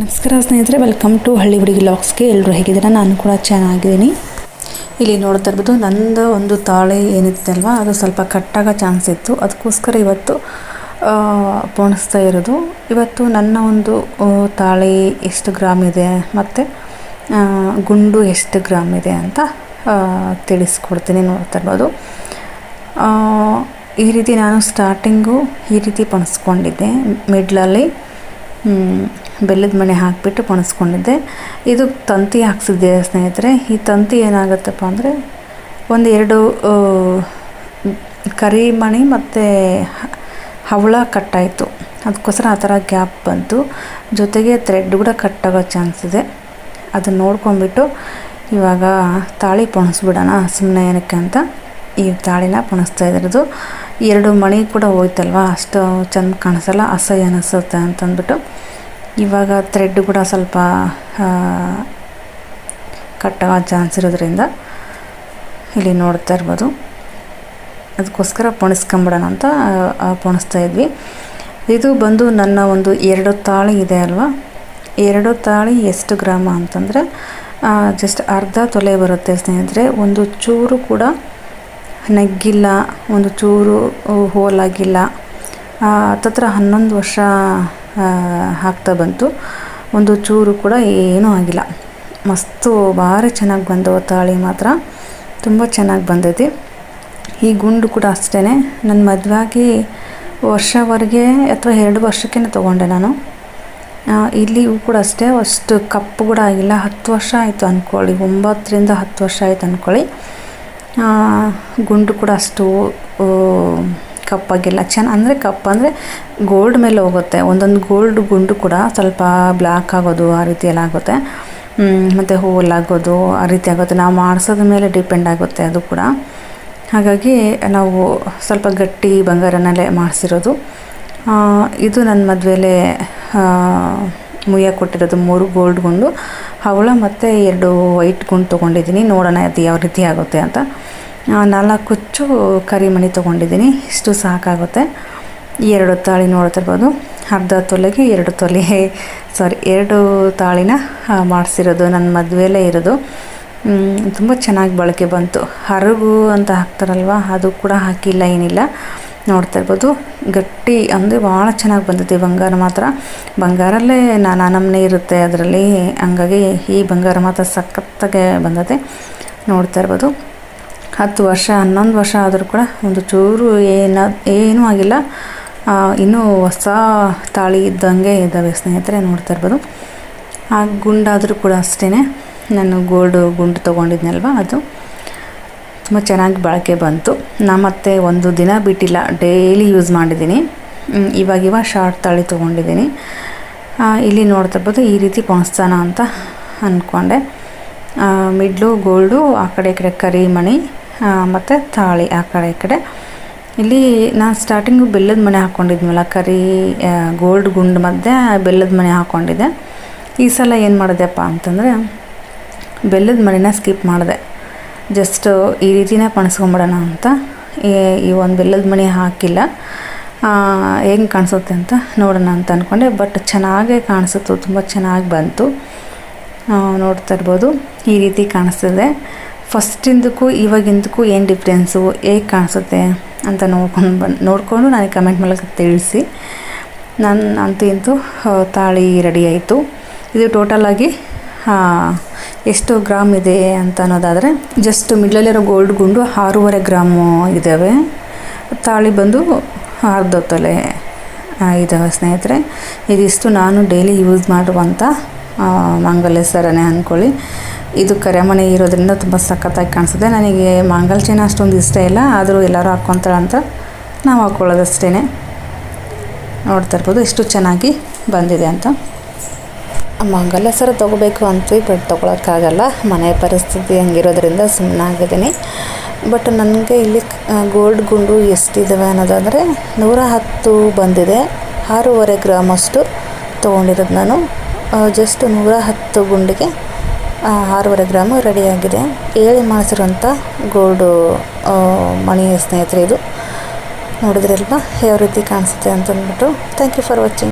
ನಮಸ್ಕಾರ ಸ್ನೇಹಿತರೆ welcome to ಹಳ್ಳಿ ಹುಡುಗಿ ಲಾಕ್ಸ್ಗೆ ಎಲ್ಲರೂ ಹೇಗಿದ್ದೀರಾ? ನಾನು ಕೂಡ ಚೆನ್ನಾಗಿದ್ದೀನಿ. ಇಲ್ಲಿ ನೋಡ್ತಾ ಇರ್ಬೋದು, ನಂದು ಒಂದು ತಾಳೆ ಏನಿತ್ತಲ್ವ ಅದು ಸ್ವಲ್ಪ ಕಟ್ಟಾಗೋ ಚಾನ್ಸ್ ಇತ್ತು. ಅದಕ್ಕೋಸ್ಕರ ಇವತ್ತು ಪೋಣಿಸ್ತಾ ಇರೋದು. ಇವತ್ತು ನನ್ನ ಒಂದು ತಾಳೆ ಎಷ್ಟು ಗ್ರಾಮ್ ಇದೆ ಮತ್ತು ಗುಂಡು ಎಷ್ಟು ಗ್ರಾಮ್ ಇದೆ ಅಂತ ತಿಳಿಸ್ಕೊಡ್ತೀನಿ ನೋಡ್ತಾ ಇರ್ಬೋದು. ಈ ರೀತಿ ನಾನು ಸ್ಟಾರ್ಟಿಂಗು ಈ ರೀತಿ ಪಣಿಸ್ಕೊಂಡಿದ್ದೆ, ಮಿಡ್ಲಲ್ಲಿ. ಬೆಲ್ಲದ ಮಣೆ ಹಾಕಿಬಿಟ್ಟು ಪಣಿಸ್ಕೊಂಡಿದ್ದೆ. ಇದು ತಂತಿ ಹಾಕ್ಸಿದ್ದೆ ಸ್ನೇಹಿತರೆ. ಈ ತಂತಿ ಏನಾಗುತ್ತಪ್ಪ ಅಂದರೆ ಒಂದು ಎರಡು ಕರಿ ಮಣಿ ಮತ್ತು ಹವಳ ಕಟ್ಟಾಯಿತು. ಅದಕ್ಕೋಸ್ಕರ ಆ ಥರ ಗ್ಯಾಪ್ ಬಂತು. ಜೊತೆಗೆ ಥ್ರೆಡ್ ಕೂಡ ಕಟ್ಟಾಗೋ ಚಾನ್ಸ್ ಇದೆ. ಅದನ್ನು ನೋಡ್ಕೊಂಬಿಟ್ಟು ಇವಾಗ ತಾಳಿ ಪೊಣಿಸ್ಬಿಡೋಣ ಸುಮ್ಮನೆ ಏನಕ್ಕೆ ಅಂತ. ಈ ತಾಳಿನ ಪೊಣಿಸ್ತಾ ಇದ್ರದ್ದು ಎರಡು ಮಣಿ ಕೂಡ ಹೋಯ್ತಲ್ವ? ಅಷ್ಟು ಚೆಂದ ಕಾಣಿಸಲ್ಲ, ಅಸಹ್ಯ ಅನಿಸುತ್ತೆ ಅಂತಂದ್ಬಿಟ್ಟು. ಇವಾಗ ಥ್ರೆಡ್ ಕೂಡ ಸ್ವಲ್ಪ ಕಟ್ಟಾಗೋ ಚಾನ್ಸ್ ಇರೋದ್ರಿಂದ ಇಲ್ಲಿ ನೋಡ್ತಾ ಇರ್ಬೋದು. ಅದಕ್ಕೋಸ್ಕರ ಪೊಣಿಸ್ಕೊಂಬಿಡೋಣ ಅಂತ ಪೊಣಿಸ್ತಾ ಇದ್ವಿ. ಇದು ಬಂದು ನನ್ನ ಒಂದು ಎರಡು ತಾಳಿ ಇದೆ ಅಲ್ವಾ? ಎರಡು ತಾಳಿ ಎಷ್ಟು ಗ್ರಾಮ ಅಂತಂದರೆ ಜಸ್ಟ್ ಅರ್ಧ ತೊಲೆ ಬರುತ್ತೆ ಸ್ನೇಹಿತರೆ. ಒಂದು ಚೂರು ಕೂಡ ನಗ್ಗಿಲ್ಲ, ಒಂದು ಚೂರು ಹೋಲಾಗಿಲ್ಲ. ಹತ್ತತ್ರ ಹನ್ನೊಂದು ವರ್ಷ ಆಗ್ತಾ ಬಂತು. ಒಂದು ಚೂರು ಕೂಡ ಏನೂ ಆಗಿಲ್ಲ. ಮಸ್ತು ಭಾರಿ ಚೆನ್ನಾಗಿ ಬಂದವು ತಾಳಿ ಮಾತ್ರ. ತುಂಬ ಚೆನ್ನಾಗಿ ಬಂದೈತಿ. ಈ ಗುಂಡು ಕೂಡ ಅಷ್ಟೇ ನನ್ನ ಮದುವೆಗೆ ವರ್ಷವರೆಗೆ ಅಥವಾ ಎರಡು ವರ್ಷಕ್ಕೇ ತೊಗೊಂಡೆ ನಾನು. ಇಲ್ಲಿ ಇವು ಕೂಡ ಅಷ್ಟೇ. ಅಷ್ಟು ಕಪ್ಪು ಕೂಡ ಆಗಿಲ್ಲ. ಹತ್ತು ವರ್ಷ ಆಯಿತು ಅಂದ್ಕೊಳ್ಳಿ ಒಂಬತ್ತರಿಂದ ಹತ್ತು ವರ್ಷ ಆಯಿತು ಅಂದ್ಕೊಳ್ಳಿ ಗುಂಡು ಕೂಡ ಅಷ್ಟು ಕಪ್ಪಾಗಿಲ್ಲ ಚೆನ್ನ ಅಂದರೆ ಕಪ್ ಅಂದರೆ ಗೋಲ್ಡ್ ಮೇಲೆ ಹೋಗುತ್ತೆ. ಒಂದೊಂದು ಗೋಲ್ಡ್ ಗುಂಡು ಕೂಡ ಸ್ವಲ್ಪ ಬ್ಲ್ಯಾಕ್ ಆಗೋದು, ಆ ರೀತಿ ಎಲ್ಲ ಆಗುತ್ತೆ. ಮತ್ತು ಹೋಲ್ ಆಗೋದು, ಆ ರೀತಿ ಆಗುತ್ತೆ. ನಾವು ಮಾಡಿಸೋದ್ರ ಮೇಲೆ ಡಿಪೆಂಡ್ ಆಗುತ್ತೆ ಅದು ಕೂಡ. ಹಾಗಾಗಿ ನಾವು ಸ್ವಲ್ಪ ಗಟ್ಟಿ ಬಂಗಾರನಲ್ಲೇ ಮಾಡಿಸಿರೋದು. ಇದು ನನ್ನ ಮದುವೆಲೆ ಮುಯ್ಯ ಕೊಟ್ಟಿರೋದು ಮೂರು ಗೋಲ್ಡ್ ಗುಂಡು. ಹವಳ ಮತ್ತು ಎರಡು ವೈಟ್ ಗುಂಡು ತೊಗೊಂಡಿದ್ದೀನಿ. ನೋಡೋಣ ಅದು ಯಾವ ರೀತಿ ಆಗುತ್ತೆ ಅಂತ. ನಾಲ್ಕು ಕುಚ್ಚು ಕರಿಮಣಿ ತೊಗೊಂಡಿದ್ದೀನಿ. ಇಷ್ಟು ಸಾಕಾಗುತ್ತೆ. ಎರಡು ತಾಳಿ ನೋಡ್ತಿರ್ಬೋದು. ಅರ್ಧ ತೊಲೆಗೆ ಎರಡು ತೊಲೆ. ಸಾರಿ, ಎರಡು ತಾಳಿನ ಮಾಡಿಸಿರೋದು. ನನ್ನ ಮದುವೆಲೇ ಇರೋದು. ತುಂಬ ಚೆನ್ನಾಗಿ ಬಳಕೆ ಬಂತು. ಹರಗು ಅಂತ ಹಾಕ್ತಾರಲ್ವ, ಅದು ಕೂಡ ಹಾಕಿಲ್ಲ, ಏನಿಲ್ಲ. ನೋಡ್ತಾ ಇರ್ಬೋದು ಗಟ್ಟಿ ಅಂದರೆ ಭಾಳ ಚೆನ್ನಾಗಿ ಬಂದಿದೆ ಬಂಗಾರ ಮಾತ್ರ. ಬಂಗಾರಲ್ಲೇ ನಾನಾ ನಮ್ಮನೆ ಇರುತ್ತೆ ಅದರಲ್ಲಿ. ಹಂಗಾಗಿ ಈ ಬಂಗಾರ ಮಾತ್ರ ಸಖತ್ತಾಗೆ ಬಂದೈತೆ. ನೋಡ್ತಾ ಇರ್ಬೋದು ಹತ್ತು ವರ್ಷ, ಹನ್ನೊಂದು ವರ್ಷ ಆದರೂ ಕೂಡ ಒಂದು ಚೂರು ಏನ, ಏನೂ ಆಗಿಲ್ಲ. ಇನ್ನೂ ಹೊಸ ತಾಳಿ ಇದ್ದಂಗೆ ಇದ್ದಾವೆ ಸ್ನೇಹಿತರೆ, ನೋಡ್ತಾ ಇರ್ಬೋದು. ಆ ಗುಂಡಾದರೂ ಕೂಡ ಅಷ್ಟೇ ನಾನು ಗೋಲ್ಡ್ ಗುಂಡು ತೊಗೊಂಡಿದ್ನಲ್ವ ಅದು. ತುಂಬ ಚೆನ್ನಾಗಿ ಬಳಕೆ ಬಂತು. ನಾ ಮತ್ತೆ ಒಂದು ದಿನ ಬಿಟ್ಟಿಲ್ಲ, ಡೈಲಿ ಯೂಸ್ ಮಾಡಿದ್ದೀನಿ. ಇವಾಗಿವಾಗ ಇವಾಗ ಇವಾಗ ಶಾರ್ಟ್ ತಾಳಿ ತೊಗೊಂಡಿದ್ದೀನಿ. ಇಲ್ಲಿ ನೋಡ್ತಾ ಇರ್ಬೋದು ಈ ರೀತಿ ಪೊಣಿಸ್ತಾನ ಅಂತ ಅಂದ್ಕೊಂಡೆ ಮಿಡ್ಲು, ಗೋಲ್ಡು, ಆ ಕಡೆ ಈ ಕಡೆ ಕರಿಮಣಿ ಮತ್ತು ತಾಳಿ ಆ ಕಡೆ ಈ ಕಡೆ. ಇಲ್ಲಿ ನಾನು ಸ್ಟಾರ್ಟಿಂಗು ಬೆಲ್ಲದ ಮನೆ ಹಾಕ್ಕೊಂಡಿದ್ನಲ್ಲ ಕರಿ ಗೋಲ್ಡ್ ಗುಂಡು ಮಧ್ಯೆ ಬೆಲ್ಲದ ಮನೆ ಹಾಕ್ಕೊಂಡಿದ್ದೆ ಈ ಸಲ ಏನು ಮಾಡಿದೆಪ್ಪ ಅಂತಂದರೆ, ಬೆಲ್ಲದ ಮನೆನ ಸ್ಕಿಪ್ ಮಾಡಿದೆ. ಜಸ್ಟ್ ಈ ರೀತಿನೇ ಕಾಣಿಸ್ಕೊಂಬಿಡೋಣ ಅಂತ. ಈ- ಒಂದು ಬೆಲ್ಲದ ಮನೆ ಹಾಕಿಲ್ಲ. ಹೆಂಗೆ ಕಾಣಿಸುತ್ತೆ ಅಂತ ನೋಡೋಣ ಅಂತ ಅಂದ್ಕೊಂಡೆ ಬಟ್ ಚೆನ್ನಾಗೇ ಕಾಣಿಸುತ್ತು ತುಂಬ ಚೆನ್ನಾಗಿ ಬಂತು. ನೋಡ್ತಾ ಇರ್ಬೋದು, ಈ ರೀತಿ ಕಾಣಿಸ್ತಿದೆ. ಫಸ್ಟಿಂದಕ್ಕೂ ಇವಾಗಿಂದಕ್ಕೂ ಏನು ಡಿಫ್ರೆನ್ಸು ಹೇಗೆ ಕಾಣಿಸುತ್ತೆ ಅಂತ ನೋಡ್ಕೊಂಡು ಬಂದು ನೋಡಿಕೊಂಡು ನನಗೆ ಕಮೆಂಟ್ ಮೂಲಕ ತಿಳಿಸಿ. ನಾನು ಅಂತೂ ಇಂತೂ ತಾಳಿ ರೆಡಿ ಆಯಿತು. ಇದು ಟೋಟಲಾಗಿ ಎಷ್ಟು ಗ್ರಾಮ್ ಇದೆ ಅಂತ ಅನ್ನೋದಾದರೆ ಜಸ್ಟ್ ಮಿಡ್ಲಲ್ಲಿರೋ ಗೋಲ್ಡ್ ಗುಂಡು ಆರೂವರೆ ಗ್ರಾಮು ಇದ್ದಾವೆ ತಾಳಿ ಬಂದು ಅರ್ಧ ತಲೆ ಇದ್ದಾವೆ ಸ್ನೇಹಿತರೆ. ಇದಿಷ್ಟು ನಾನು ಡೈಲಿ ಯೂಸ್ ಮಾಡುವಂಥ ಮಾಂಗಲ್ಯ ಸರನೇ ಅಂದ್ಕೊಳ್ಳಿ ಇದು ಕರೆಮನೆ ಇರೋದ್ರಿಂದ ತುಂಬ ಸಖತ್ತಾಗಿ ಕಾಣಿಸುತ್ತೆ. ನನಗೆ ಮಾಂಗಲ್ ಚೈನ್ ಅಷ್ಟೊಂದು ಇಷ್ಟ ಇಲ್ಲ. ಆದರೂ ಎಲ್ಲರೂ ಹಾಕ್ಕೊತಾಳೆ ಅಂತ ನಾವು ಹಾಕ್ಕೊಳ್ಳೋದಷ್ಟೇ ನೋಡ್ತಾ ಇರ್ಬೋದು ಇಷ್ಟು ಚೆನ್ನಾಗಿ ಬಂದಿದೆ ಅಂತ. ಮಂಗಲ ಸರ ತೊಗೋಬೇಕು ಅಂತೀವಿ ಬಟ್ ತೊಗೊಳಕ್ಕಾಗಲ್ಲ. ಮನೆ ಪರಿಸ್ಥಿತಿ ಹಂಗಿರೋದ್ರಿಂದ ಸುಮ್ಮನಾಗಿದ್ದೀನಿ ಬಟ್ ನನಗೆ ಇಲ್ಲಿ ಗೋಲ್ಡ್ ಗುಂಡು ಎಷ್ಟಿದ್ದಾವೆ ಅನ್ನೋದಾದರೆ ನೂರ ಹತ್ತು ಬಂದಿದೆ. ಆರೂವರೆ ಗ್ರಾಮ್ ಅಷ್ಟು ತೊಗೊಂಡಿರೋದು ನಾನು. ಜಸ್ಟ್ ನೂರ ಹತ್ತು ಗುಂಡಿಗೆ ಆರೂವರೆ ಗ್ರಾಮು ರೆಡಿಯಾಗಿದೆ ಏಳಿ ಮಾಡಿಸಿರುವಂಥ ಗೋಲ್ಡು ಮಣಿ ಸ್ನೇಹಿತರೆ ಇದು. ನೋಡಿದ್ರಲ್ವ? ಯಾವ ರೀತಿ ಕಾಣಿಸುತ್ತೆ ಅಂತಂದ್ಬಿಟ್ಟು. Thank you for watching